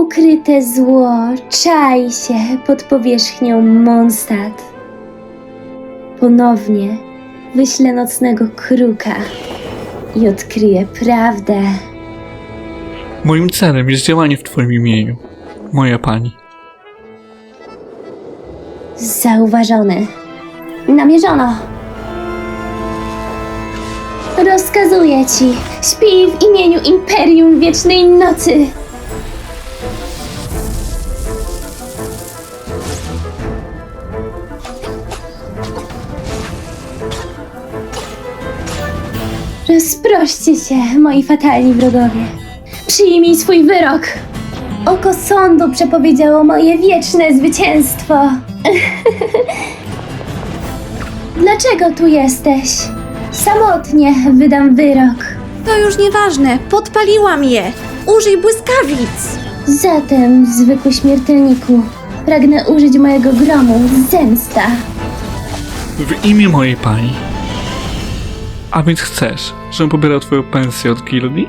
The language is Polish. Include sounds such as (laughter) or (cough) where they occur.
Ukryte zło czai się pod powierzchnią Mondstadt. Ponownie wyślę nocnego kruka i odkryję prawdę. Moim celem jest działanie w Twoim imieniu, moja pani. Zauważony. Namierzono. Rozkazuję ci, śpij w imieniu Imperium Wiecznej Nocy. Rozproście się, moi fatalni wrogowie. Przyjmij swój wyrok. Oko sądu przepowiedziało moje wieczne zwycięstwo. (laughs) Dlaczego tu jesteś? Samotnie wydam wyrok. To już nieważne, podpaliłam je. Użyj błyskawic. Zatem, zwykły śmiertelniku, pragnę użyć mojego gromu zemsta. W imię mojej pani. A więc chcesz, żebym pobierał Twoją pensję od gildii?